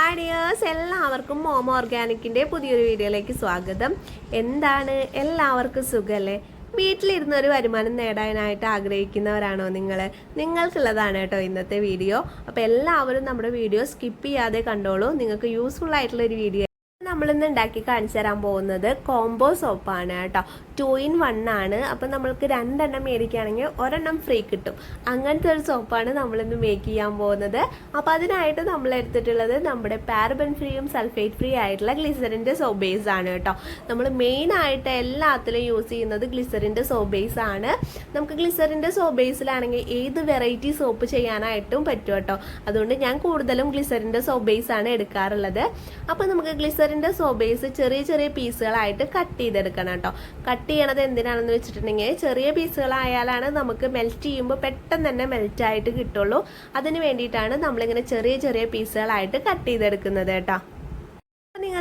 Hi dears എല്ലാവർക്കും മോമോ ഓർഗാനിക്കിന്റെ പുതിയൊരു വീഡിയോയിലേക്ക് സ്വാഗതം. എന്താണ്? എല്ലാവർക്കും സുഖമല്ലേ വീട്ടിലിരുന്ന് ഒരു വരുമാനം നേടാനായിട്ട് ആഗ്രഹിക്കുന്നവരാണോ നിങ്ങൾ നിങ്ങൾക്കുള്ളതാണ് കേട്ടോ ഇന്നത്തെ വീഡിയോ. അപ്പോൾ എല്ലാവരും നമ്മുടെ വീഡിയോ സ്കിപ്പ് ചെയ്യാതെ കണ്ടോളൂ. നിങ്ങൾക്ക് യൂസ്ഫുൾ ആയിട്ടുള്ള ഒരു വീഡിയോ നമ്മളിന്ന് ഉണ്ടാക്കി കാണിച്ചു തരാൻ പോകുന്നത് കോംബോ സോപ്പാണ് കേട്ടോ. ടു ഇൻ വൺ ആണ്. അപ്പം നമ്മൾക്ക് രണ്ടെണ്ണം മേടിക്കുകയാണെങ്കിൽ ഒരെണ്ണം ഫ്രീ കിട്ടും. അങ്ങനത്തെ ഒരു സോപ്പാണ് നമ്മളിന്ന് മേക്ക് ചെയ്യാൻ പോകുന്നത്. അപ്പോൾ അതിനായിട്ട് നമ്മൾ എടുത്തിട്ടുള്ളത് നമ്മുടെ പാരബൻ ഫ്രീയും സൾഫേറ്റ് ഫ്രീ ആയിട്ടുള്ള ഗ്ലിസറിന്റെ സോപ്പ് ബേസ് ആണ് കേട്ടോ. നമ്മൾ മെയിൻ ആയിട്ട് എല്ലാത്തിലും യൂസ് ചെയ്യുന്നത് ഗ്ലിസറിന്റെ സോപ്പ് ബേസ് ആണ്. നമുക്ക് ഗ്ലിസറിന്റെ സോപ്പ് ബേസിലാണെങ്കിൽ ഏത് വെറൈറ്റി സോപ്പ് ചെയ്യാനായിട്ടും പറ്റും കേട്ടോ. അതുകൊണ്ട് ഞാൻ കൂടുതലും ഗ്ലിസറിന്റെ സോപ്പ് ബേസ് ആണ് എടുക്കാറുള്ളത്. അപ്പോൾ നമുക്ക് ഗ്ലിസറിന്റെ സോപ്പ് സോബേസ് ചെറിയ ചെറിയ പീസുകളായിട്ട് കട്ട് ചെയ്തെടുക്കണം കേട്ടോ. കട്ട് ചെയ്യണത് എന്തിനാണെന്ന് വെച്ചിട്ടുണ്ടെങ്കിൽ ചെറിയ പീസുകളായാലാണ് നമുക്ക് മെൽറ്റ് ചെയ്യുമ്പോൾ പെട്ടെന്ന് തന്നെ മെൽറ്റ് ആയിട്ട് കിട്ടുള്ളൂ. അതിന് വേണ്ടിയിട്ടാണ് നമ്മളിങ്ങനെ ചെറിയ ചെറിയ പീസുകളായിട്ട് കട്ട് ചെയ്തെടുക്കുന്നത് കേട്ടോ.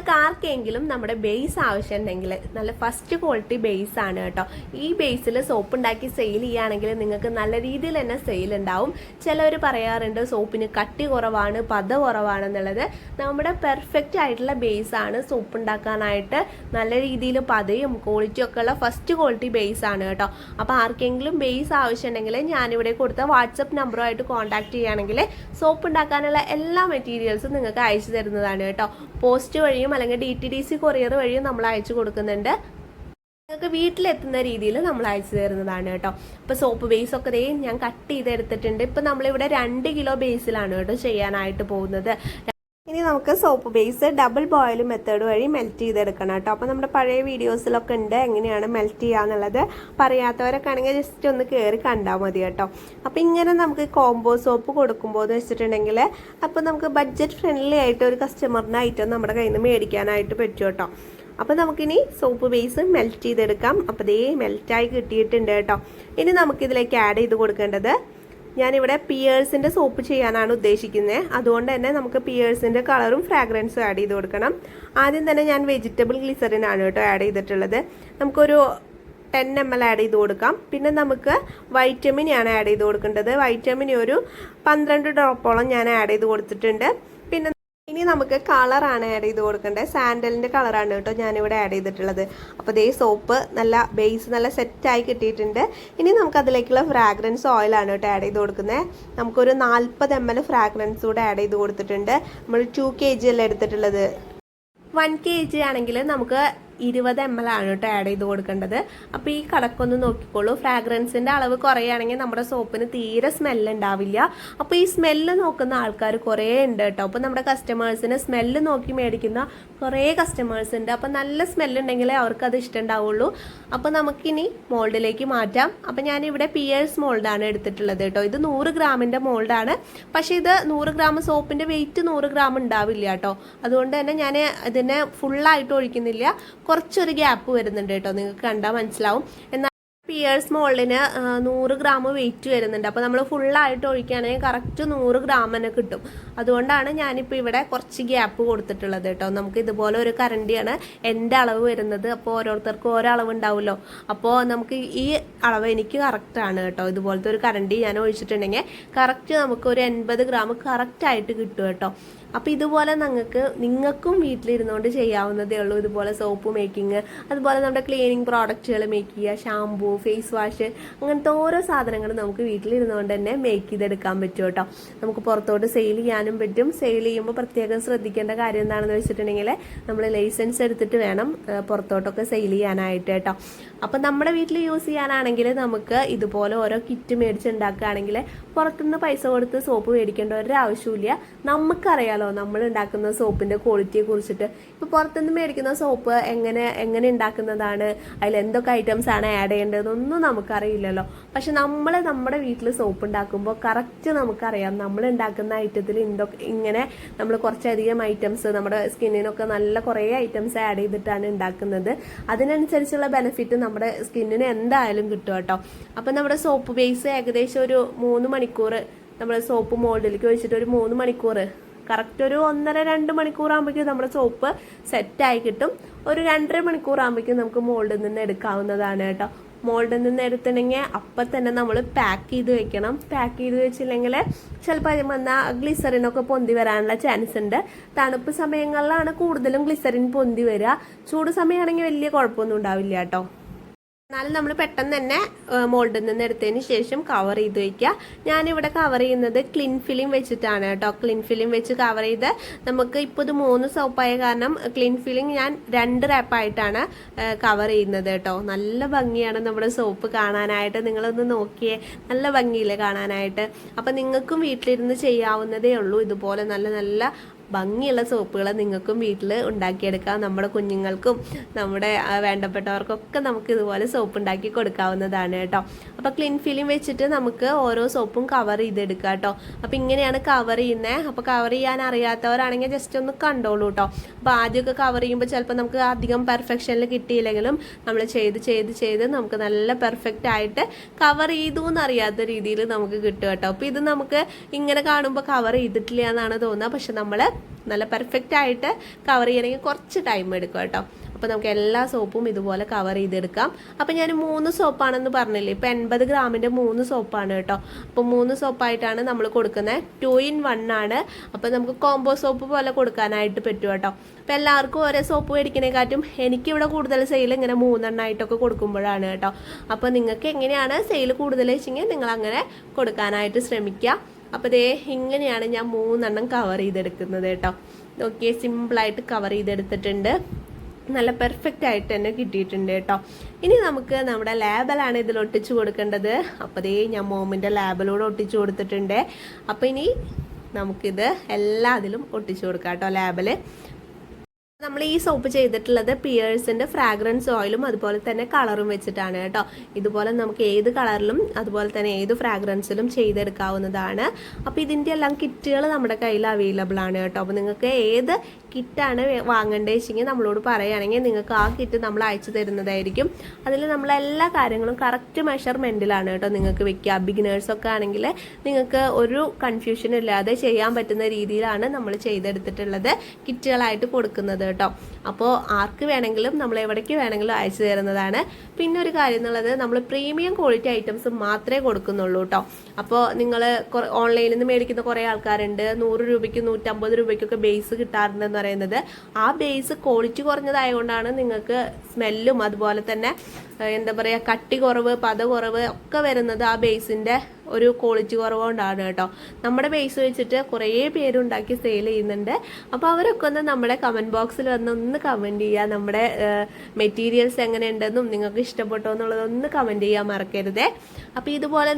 നിങ്ങൾക്ക് ആർക്കെങ്കിലും നമ്മുടെ ബേസ് ആവശ്യമുണ്ടെങ്കിൽ നല്ല ഫസ്റ്റ് ക്വാളിറ്റി ബേസ് ആണ് കേട്ടോ. ഈ ബേസിൽ സോപ്പ് ഉണ്ടാക്കി സെയിൽ ചെയ്യുകയാണെങ്കിൽ നിങ്ങൾക്ക് നല്ല രീതിയിൽ തന്നെ സെയിൽ ഉണ്ടാവും. ചിലവർ പറയാറുണ്ട് സോപ്പിന് കട്ടി കുറവാണ് പത കുറവാണെന്നുള്ളത് നമ്മുടെ പെർഫെക്റ്റ് ആയിട്ടുള്ള ബേസ് ആണ് സോപ്പ് ഉണ്ടാക്കാനായിട്ട് നല്ല രീതിയിൽ പതയും ക്വാളിറ്റി ഒക്കെ ഉള്ള ഫസ്റ്റ് ക്വാളിറ്റി ബേസ് ആണ് കേട്ടോ. അപ്പോൾ ആർക്കെങ്കിലും ബേസ് ആവശ്യമുണ്ടെങ്കിൽ ഞാനിവിടെ കൊടുത്ത വാട്സപ്പ് നമ്പറുമായിട്ട് കോൺടാക്ട് ചെയ്യുകയാണെങ്കിൽ സോപ്പ് ഉണ്ടാക്കാനുള്ള എല്ലാ മെറ്റീരിയൽസും നിങ്ങൾക്ക് അയച്ചു തരുന്നതാണ് കേട്ടോ. പോസ്റ്റ് വഴിയും അല്ലെങ്കിൽ D T D C courier വഴിയും നമ്മൾ അയച്ചു കൊടുക്കുന്നുണ്ട്. നിങ്ങൾക്ക് വീട്ടിലെത്തുന്ന രീതിയിൽ നമ്മൾ അയച്ചു തരുന്നതാണ് കേട്ടോ. ഇപ്പൊ സോപ്പ് ബേസ് ഒക്കെ ദേ ഞാൻ കട്ട് ചെയ്തെടുത്തിട്ടുണ്ട്. ഇപ്പം നമ്മളിവിടെ രണ്ട് കിലോ ബേസിലാണ് കേട്ടോ ചെയ്യാനായിട്ട് പോകുന്നത്. ഇനി നമുക്ക് soap base double boil method വഴി മെൽറ്റ് ചെയ്തെടുക്കണം കേട്ടോ. അപ്പോൾ നമ്മുടെ പഴയ വീഡിയോസിലൊക്കെ ഉണ്ട്. എങ്ങനെയാണ് മെൽറ്റ് ചെയ്യുക എന്നുള്ളത് പറയാത്തവരൊക്കെ ആണെങ്കിൽ ജസ്റ്റ് ഒന്ന് കയറി കണ്ടാൽ മതി കേട്ടോ. അപ്പോൾ ഇങ്ങനെ നമുക്ക് കോംബോ സോപ്പ് കൊടുക്കുമ്പോൾ എന്ന് വെച്ചിട്ടുണ്ടെങ്കിൽ അപ്പോൾ നമുക്ക് ബഡ്ജറ്റ് ഫ്രണ്ട്ലി ആയിട്ട് ഒരു കസ്റ്റമറിന്റെ ഐറ്റം നമ്മുടെ കയ്യിൽ നിന്ന് മേടിക്കാനായിട്ട് പറ്റും കേട്ടോ. അപ്പോൾ നമുക്കിനി സോപ്പ് ബേസ് മെൽറ്റ് ചെയ്തെടുക്കാം. അപ്പോൾ ഇതേ മെൽറ്റായി കിട്ടിയിട്ടുണ്ട് കേട്ടോ. ഇനി നമുക്കിതിലേക്ക് ആഡ് ചെയ്ത് കൊടുക്കേണ്ടത് ഞാനിവിടെ പിയേഴ്സിന്റെ സോപ്പ് ചെയ്യാനാണ് ഉദ്ദേശിക്കുന്നത് അതുകൊണ്ട് തന്നെ നമുക്ക് പിയേഴ്സിന്റെ കളറും ഫ്രാഗ്രൻസും ആഡ് ചെയ്ത് കൊടുക്കണം. ആദ്യം തന്നെ ഞാൻ വെജിറ്റബിൾ ഗ്ലിസറിനാണ് കേട്ടോ ആഡ് ചെയ്തിട്ടുള്ളത്. നമുക്കൊരു ടെൻ എം എൽ ആഡ് ചെയ്ത് കൊടുക്കാം. പിന്നെ നമുക്ക് വൈറ്റമിൻ ആണ് ആഡ് ചെയ്ത് കൊടുക്കേണ്ടത്. വൈറ്റമിൻ ഒരു പന്ത്രണ്ട് ഡ്രോപ്പോളം ഞാൻ ആഡ് ചെയ്ത് കൊടുത്തിട്ടുണ്ട്. ഇനി നമുക്ക് കളറാണ് ആഡ് ചെയ്ത് കൊടുക്കേണ്ടത്. സാൻഡലിന്റെ കളറാണ് കേട്ടോ ഞാനിവിടെ ആഡ് ചെയ്തിട്ടുള്ളത്. അപ്പോൾ ദേ സോപ്പ് നല്ല ബേസ് നല്ല സെറ്റായി കിട്ടിയിട്ടുണ്ട്. ഇനി നമുക്ക് അതിലേക്കുള്ള ഫ്രാഗ്രൻസ് ഓയിലാണ് കേട്ടോ ആഡ് ചെയ്ത് കൊടുക്കുന്നത് നമുക്കൊരു നാൽപ്പത് എം എൽ ഫ്രാഗ്രൻസ് കൂടെ ആഡ് ചെയ്ത് കൊടുത്തിട്ടുണ്ട്. നമ്മൾ ടു കെ ജി അല്ലേ എടുത്തിട്ടുള്ളത്? വൺ കെ ജി ആണെങ്കിൽ നമുക്ക് ഇരുപത് എം എൽ ആണ് കേട്ടോ ആഡ് ചെയ്ത് കൊടുക്കേണ്ടത്. അപ്പോൾ ഈ കണക്കൊന്ന് നോക്കിക്കോളൂ. ഫ്രാഗ്രൻസിന്റെ അളവ് കുറയുകയാണെങ്കിൽ നമ്മുടെ സോപ്പിന് തീരെ സ്മെല്ല് ഉണ്ടാവില്ല. അപ്പോൾ ഈ സ്മെല്ല് നോക്കുന്ന ആൾക്കാർ കുറേ ഉണ്ട് കേട്ടോ. അപ്പോൾ നമ്മുടെ കസ്റ്റമേഴ്സിന് സ്മെല്ല് നോക്കി മേടിക്കുന്ന കുറേ കസ്റ്റമേഴ്സ് ഉണ്ട്. അപ്പോൾ നല്ല സ്മെല്ല് ഉണ്ടെങ്കിലേ അവർക്ക് അത് ഇഷ്ടമുണ്ടാവുള്ളൂ അപ്പോൾ നമുക്കിനി മോൾഡിലേക്ക് മാറ്റാം. അപ്പോൾ ഞാനിവിടെ പിയേഴ്സ് മോൾഡാണ് എടുത്തിട്ടുള്ളത് കേട്ടോ. ഇത് നൂറ് ഗ്രാമിന്റെ മോൾഡാണ് പക്ഷേ ഇത് നൂറ് ഗ്രാം സോപ്പിന്റെ വെയിറ്റ് നൂറ് ഗ്രാം ഉണ്ടാവില്ല കേട്ടോ. അതുകൊണ്ട് തന്നെ ഞാൻ ഇതിനെ ഫുള്ളായിട്ട് ഒഴിക്കുന്നില്ല. കുറച്ചൊരു ഗ്യാപ്പ് വരുന്നുണ്ട് കേട്ടോ. നിങ്ങൾക്ക് കണ്ടാൽ മനസ്സിലാവും. എന്നാൽ പിയേഴ്സ് മോളിന് നൂറ് ഗ്രാം വെയിറ്റ് വരുന്നുണ്ട്. അപ്പോൾ നമ്മൾ ഫുള്ളായിട്ട് ഒഴിക്കുകയാണെങ്കിൽ കറക്റ്റ് നൂറ് ഗ്രാം തന്നെ കിട്ടും. അതുകൊണ്ടാണ് ഞാനിപ്പോൾ ഇവിടെ കുറച്ച് ഗ്യാപ്പ് കൊടുത്തിട്ടുള്ളത് കേട്ടോ. നമുക്ക് ഇതുപോലെ ഒരു കറണ്ടിയാണ് എന്റെ അളവ് വരുന്നത്. അപ്പോൾ ഓരോരുത്തർക്കും ഓരോ അളവ് ഉണ്ടാവുമല്ലോ. അപ്പോൾ നമുക്ക് ഈ അളവ് എനിക്ക് കറക്റ്റാണ് കേട്ടോ. ഇതുപോലത്തെ ഒരു കറണ്ടി ഞാൻ ഒഴിച്ചിട്ടുണ്ടെങ്കിൽ കറക്റ്റ് നമുക്ക് ഒരു എൺപത് ഗ്രാം കറക്റ്റായിട്ട് കിട്ടും കേട്ടോ. അപ്പോൾ ഇതുപോലെ നിങ്ങൾക്ക് നിങ്ങൾക്കും വീട്ടിലിരുന്നുകൊണ്ട് ചെയ്യാവുന്നതേ ഉള്ളൂ. ഇതുപോലെ സോപ്പ് മേക്കിംഗ് അതുപോലെ നമ്മുടെ ക്ലീനിങ് പ്രോഡക്റ്റുകൾ മേക്ക് ചെയ്യുക ഷാമ്പൂ ഫേസ് വാഷ് അങ്ങനത്തെ ഓരോ സാധനങ്ങളും നമുക്ക് വീട്ടിലിരുന്നുകൊണ്ട് തന്നെ മേക്ക് ചെയ്തെടുക്കാൻ പറ്റും കേട്ടോ. നമുക്ക് പുറത്തോട്ട് സെയിൽ ചെയ്യാനും പറ്റും. സെയിൽ ചെയ്യുമ്പോൾ പ്രത്യേകം ശ്രദ്ധിക്കേണ്ട കാര്യം എന്താണെന്ന് വെച്ചിട്ടുണ്ടെങ്കിൽ നമ്മൾ ലൈസൻസ് എടുത്തിട്ട് വേണം പുറത്തോട്ടൊക്കെ സെയിൽ ചെയ്യാനായിട്ട് കേട്ടോ. അപ്പം നമ്മുടെ വീട്ടിൽ യൂസ് ചെയ്യാനാണെങ്കിൽ നമുക്ക് ഇതുപോലെ ഓരോ കിറ്റ് മേടിച്ച് ഉണ്ടാക്കുകയാണെങ്കിൽ പുറത്തുനിന്ന് പൈസ കൊടുത്ത് സോപ്പ് മേടിക്കേണ്ട ഒരു ആവശ്യമില്ല നമുക്കറിയാലോ നമ്മൾ ഉണ്ടാക്കുന്ന സോപ്പിന്റെ ക്വാളിറ്റിയെ കുറിച്ചിട്ട്. ഇപ്പൊ പുറത്തുനിന്ന് മേടിക്കുന്ന സോപ്പ് എങ്ങനെ എങ്ങനെ ഉണ്ടാക്കുന്നതാണ്? അതിൽ എന്തൊക്കെ ഐറ്റംസ് ആണ് ആഡ് ചെയ്യേണ്ടതെന്നൊന്നും നമുക്കറിയില്ലല്ലോ. പക്ഷെ നമ്മൾ നമ്മുടെ വീട്ടിൽ സോപ്പ് ഉണ്ടാക്കുമ്പോൾ കറക്റ്റ് നമുക്കറിയാം. നമ്മൾ ഉണ്ടാക്കുന്ന ഐറ്റത്തിൽ എന്തൊക്കെ ഇങ്ങനെ നമ്മൾ കുറച്ചധികം ഐറ്റംസ് നമ്മുടെ സ്കിന്നിനൊക്കെ നല്ല കുറേ ഐറ്റംസ് ആഡ് ചെയ്തിട്ടാണ് ഉണ്ടാക്കുന്നത്. അതിനനുസരിച്ചുള്ള ബെനിഫിറ്റ് നമ്മുടെ സ്കിന്നിന് എന്തായാലും കിട്ടും കേട്ടോ. അപ്പം നമ്മുടെ സോപ്പ് ബേസ് ഏകദേശം ഒരു മൂന്ന് മണിക്കൂർ നമ്മൾ സോപ്പ് മോൾഡിലേക്ക് ഒഴിച്ചിട്ട് ഒരു മൂന്ന് മണിക്കൂർ കറക്റ്റ് ഒരു ഒന്നര രണ്ട് മണിക്കൂർ ആകുമ്പോഴേക്കും നമ്മുടെ സോപ്പ് സെറ്റായി കിട്ടും. ഒരു രണ്ടര മണിക്കൂർ ആകുമ്പോഴേക്കും നമുക്ക് മോൾഡിൽ നിന്ന് എടുക്കാവുന്നതാണ് കേട്ടോ. മോൾഡിൽ നിന്ന് എടുത്തിട്ടുണ്ടെങ്കിൽ അപ്പം തന്നെ നമ്മൾ പാക്ക് ചെയ്ത് വെക്കണം. പാക്ക് ചെയ്ത് വെച്ചില്ലെങ്കിൽ ചിലപ്പോൾ അതിൽ വന്നാൽ ഗ്ലിസറിനൊക്കെ പൊന്തി വരാനുള്ള ചാൻസ് ഉണ്ട്. തണുപ്പ് സമയങ്ങളിലാണ് കൂടുതലും ഗ്ലിസറിൻ പൊന്തി വരിക. ചൂട് സമയമാണെങ്കിൽ വലിയ കുഴപ്പമൊന്നും ഉണ്ടാവില്ല കേട്ടോ. എന്നാലും നമ്മൾ പെട്ടെന്ന് തന്നെ മോൾഡിൽ നിന്ന് എടുത്തതിന് ശേഷം കവർ ചെയ്ത് വയ്ക്കുക. ഞാനിവിടെ കവർ ചെയ്യുന്നത് ക്ലിൻ ഫിലിം വെച്ചിട്ടാണ് കേട്ടോ. ക്ലിൻ ഫിലിം വെച്ച് കവർ ചെയ്ത് നമുക്ക് ഇപ്പോൾ ഇത് മൂന്ന് സോപ്പായ കാരണം ക്ലിൻ ഫിലിം ഞാൻ രണ്ട് റാപ്പായിട്ടാണ് കവർ ചെയ്യുന്നത് കേട്ടോ. നല്ല ഭംഗിയാണ് നമ്മുടെ സോപ്പ് കാണാനായിട്ട്. നിങ്ങളൊന്ന് നോക്കിയേ. നല്ല ഭംഗിയില്ലേ കാണാനായിട്ട്. അപ്പം നിങ്ങൾക്കും വീട്ടിലിരുന്ന് ചെയ്യാവുന്നതേ ഉള്ളൂ. ഇതുപോലെ നല്ല നല്ല ഭംഗിയുള്ള സോപ്പുകൾ നിങ്ങൾക്കും വീട്ടിൽ ഉണ്ടാക്കിയെടുക്കാം. നമ്മുടെ കുഞ്ഞുങ്ങൾക്കും നമ്മുടെ വേണ്ടപ്പെട്ടവർക്കൊക്കെ നമുക്ക് ഇതുപോലെ സോപ്പ് ഉണ്ടാക്കി കൊടുക്കാവുന്നതാണ് കേട്ടോ. അപ്പോൾ ക്ലിൻ ഫിലിം വെച്ചിട്ട് നമുക്ക് ഓരോ സോപ്പും കവർ ചെയ്തെടുക്കുക കേട്ടോ അപ്പോൾ ഇങ്ങനെയാണ് കവർ ചെയ്യുന്നത് അപ്പോൾ കവർ ചെയ്യാൻ അറിയാത്തവരാണെങ്കിൽ ജസ്റ്റ് ഒന്ന് കണ്ടോളൂ കേട്ടോ അപ്പോൾ ആദ്യമൊക്കെ കവർ ചെയ്യുമ്പോൾ ചിലപ്പോൾ നമുക്ക് അധികം പെർഫെക്ഷനിൽ കിട്ടിയില്ലെങ്കിലും നമ്മൾ ചെയ്ത് ചെയ്ത് ചെയ്ത് നമുക്ക് നല്ല പെർഫെക്റ്റ് ആയിട്ട് കവർ ചെയ്തു എന്നറിയാത്ത രീതിയിൽ നമുക്ക് കിട്ടും കേട്ടോ അപ്പോൾ ഇത് നമുക്ക് ഇങ്ങനെ കാണുമ്പോൾ കവർ ചെയ്തിട്ടില്ല എന്നാണ് തോന്നുക. പക്ഷെ നമ്മൾ നല്ല പെർഫെക്റ്റ് ആയിട്ട് കവർ ചെയ്യണമെങ്കിൽ കുറച്ച് ടൈം എടുക്കും കേട്ടോ അപ്പോൾ നമുക്ക് എല്ലാ സോപ്പും ഇതുപോലെ കവർ ചെയ്തെടുക്കാം. അപ്പോൾ ഞാൻ മൂന്ന് സോപ്പാണെന്ന് പറഞ്ഞില്ലേ? ഇപ്പോൾ എൺപത് ഗ്രാമിന്റെ മൂന്ന് സോപ്പാണ് കേട്ടോ. അപ്പോൾ മൂന്ന് സോപ്പായിട്ടാണ് നമ്മൾ കൊടുക്കുന്നത്. ടു ഇൻ വൺ ആണ്. അപ്പോൾ നമുക്ക് കോംബോ സോപ്പ് പോലെ കൊടുക്കാനായിട്ട് പറ്റും കേട്ടോ. അപ്പോൾ എല്ലാവർക്കും ഓരോ സോപ്പ് മേടിക്കണേക്കാട്ടും എനിക്കിവിടെ കൂടുതൽ സെയിൽ ഇങ്ങനെ മൂന്നെണ്ണമായിട്ടൊക്കെ കൊടുക്കുമ്പോഴാണ് കേട്ടോ. അപ്പോൾ നിങ്ങൾക്ക് എങ്ങനെയാണ് സെയിൽ കൂടുതൽ വെച്ചെങ്കിൽ നിങ്ങൾ അങ്ങനെ കൊടുക്കാനായിട്ട് ശ്രമിക്കുക. അപ്പോൾ ദേ ഇങ്ങനെയാണ് ഞാൻ മൂന്നെണ്ണം കവർ ചെയ്തെടുക്കുന്നത് കേട്ടോ. നോക്കിയേ സിമ്പിളായിട്ട് കവർ ചെയ്തെടുത്തിട്ടുണ്ട്. നല്ല പെർഫെക്റ്റ് ആയിട്ട് തന്നെ കിട്ടിയിട്ടുണ്ട് കേട്ടോ. ഇനി നമുക്ക് നമ്മുടെ ലാബലാണ് ഇതിൽ ഒട്ടിച്ചു കൊടുക്കേണ്ടത്. അപ്പോൾ ദേ ഞാൻ മോമിന്റെ ലാബിലൂടെ ഒട്ടിച്ചു കൊടുത്തിട്ടുണ്ട്. അപ്പോൾ ഇനി നമുക്കിത് എല്ലാ അതിലും ഒട്ടിച്ചു കൊടുക്കാം കേട്ടോ ലാബിൽ നമ്മൾ ഈ സോപ്പ് ചെയ്തിട്ടുള്ളത് പിയേഴ്സിന്റെ ഫ്രാഗ്രൻസ് ഓയിലും അതുപോലെ തന്നെ കളറും വെച്ചിട്ടാണ് കേട്ടോ. ഇതുപോലെ നമുക്ക് ഏത് കളറിലും അതുപോലെ തന്നെ ഏത് ഫ്രാഗ്രൻസിലും ചെയ്തെടുക്കാവുന്നതാണ്. അപ്പോൾ ഇതിന്റെ എല്ലാം കിറ്റുകൾ നമ്മുടെ കയ്യിൽ അവൈലബിൾ ആണ് കേട്ടോ. അപ്പോൾ നിങ്ങൾക്ക് ഏത് കിറ്റാണ് വാങ്ങേണ്ടത് വെച്ചെങ്കിൽ നമ്മളോട് പറയുകയാണെങ്കിൽ നിങ്ങൾക്ക് ആ കിറ്റ് നമ്മൾ അയച്ചു തരുന്നതായിരിക്കും. അതിൽ നമ്മൾ എല്ലാ കാര്യങ്ങളും കറക്റ്റ് മെഷർമെന്റിലാണ് കേട്ടോ നിങ്ങൾക്ക് വെക്കുക. ബിഗിനേഴ്സൊക്കെ ആണെങ്കിൽ നിങ്ങൾക്ക് ഒരു കൺഫ്യൂഷൻ ഇല്ലാതെ ചെയ്യാൻ പറ്റുന്ന രീതിയിലാണ് നമ്മൾ ചെയ്തെടുത്തിട്ടുള്ളത് കിറ്റുകളായിട്ട് കൊടുക്കുന്നത് കേട്ടോ. അപ്പോൾ ആർക്ക് വേണമെങ്കിലും നമ്മൾ എവിടേക്ക് വേണമെങ്കിലും അയച്ചു തരുന്നതാണ്. പിന്നെ ഒരു കാര്യം എന്നുള്ളത് നമ്മൾ പ്രീമിയം ക്വാളിറ്റി ഐറ്റംസ് മാത്രമേ കൊടുക്കുന്നുള്ളൂ കേട്ടോ അപ്പോൾ നിങ്ങൾ ഓൺലൈനിൽ നിന്ന് മേടിക്കുന്ന കുറേ ആൾക്കാരുണ്ട്. നൂറ് രൂപയ്ക്ക് നൂറ്റമ്പത് രൂപയ്ക്കൊക്കെ ബേസ് കിട്ടാറുണ്ടെന്ന് പറയുന്നത്. ആ ബേസ് ക്വാളിറ്റി കുറഞ്ഞതായതുകൊണ്ടാണ് നിങ്ങൾക്ക് സ്മെല്ലും അതുപോലെ തന്നെ എന്താ പറയുക കട്ടി കുറവ് പത കുറവ് ഒക്കെ വരുന്നത് ആ ബേസിന്റെ ഒരു ക്വാളിറ്റി കുറവുകൊണ്ടാണ് കേട്ടോ. നമ്മുടെ ബേസ് വെച്ചിട്ട് കുറേ പേരുണ്ടാക്കി സെയിൽ ചെയ്യുന്നുണ്ട്. അപ്പോൾ അവരൊക്കെ ഒന്ന് നമ്മുടെ കമന്റ് ബോക്സിൽ വന്ന് ഒന്ന് കമന്റ് ചെയ്യുക നമ്മുടെ മെറ്റീരിയൽസ് എങ്ങനെയുണ്ടെന്നും നിങ്ങൾക്ക് ഇഷ്ടപ്പെട്ടോ എന്നുള്ളത് ഒന്ന് കമന്റ് ചെയ്യാൻ മറക്കരുതേ. അപ്പോൾ ഇതുപോലെ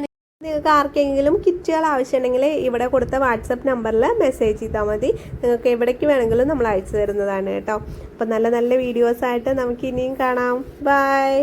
നിങ്ങൾക്ക് ആർക്കെങ്കിലും കിറ്റുകൾ ആവശ്യമുണ്ടെങ്കിൽ ഇവിടെ കൊടുത്ത വാട്സപ്പ് നമ്പറിൽ മെസ്സേജ് ചെയ്താൽ മതി. നിങ്ങൾക്ക് എവിടേക്ക് വേണമെങ്കിലും നമ്മൾ അയച്ചു തരുന്നതാണ് കേട്ടോ. അപ്പോൾ നല്ല നല്ല വീഡിയോസായിട്ട് നമുക്ക് ഇനിയും കാണാം. ബൈ